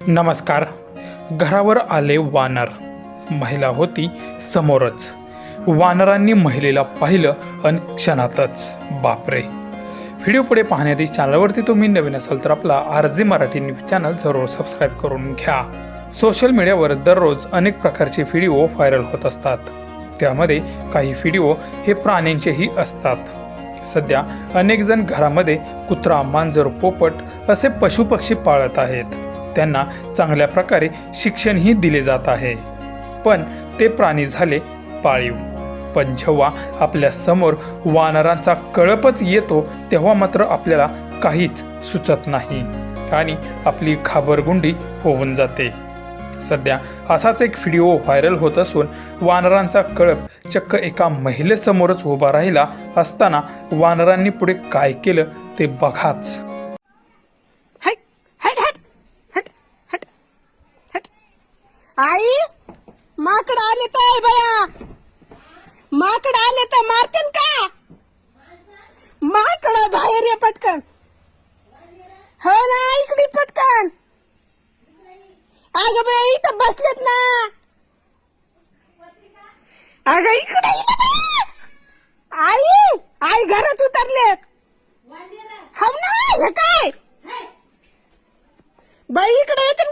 नमस्कार. घरावर आले वानर. महिला होती समोरच. वानरांनी महिलेला पाहिलं अन क्षणातच. बापरे. व्हिडिओ पुढे पाहण्याआधी चॅनलवरती तुम्ही नवीन असाल तर आपला आर मराठी न्यूज चॅनल जरूर सबस्क्राईब करून घ्या. सोशल मीडियावर दररोज अनेक प्रकारचे व्हिडिओ व्हायरल होत असतात. त्यामध्ये काही व्हिडिओ हे प्राण्यांचेही असतात. सध्या अनेकजण घरामध्ये कुत्रा मांजर पोपट असे पशुपक्षी पाळत आहेत. त्यांना चांगल्या प्रकारे शिक्षणही दिले जात आहे. पण ते प्राणी झाले पाळीव. पण जेव्हा आपल्यासमोर वानरांचा कळपच येतो तेव्हा मात्र आपल्याला काहीच सुचत नाही आणि आपली घाबरगुंडी होऊन जाते. सध्या असाच एक व्हिडिओ व्हायरल होत असून वानरांचा कळप चक्क एका महिलेसमोरच उभा राहिला असताना वानरांनी पुढे काय केलं ते बघाच. आई माकड आले तर बया. माकड आले तर मारतेन का? माकड बाहेर ये पटकन. हो ना इकडे पटकन. अगं बया इथं बसलेत ना. अगं इकडे आई आई घरात उतरलेत. हम ना हे काय? बाई इकडे येते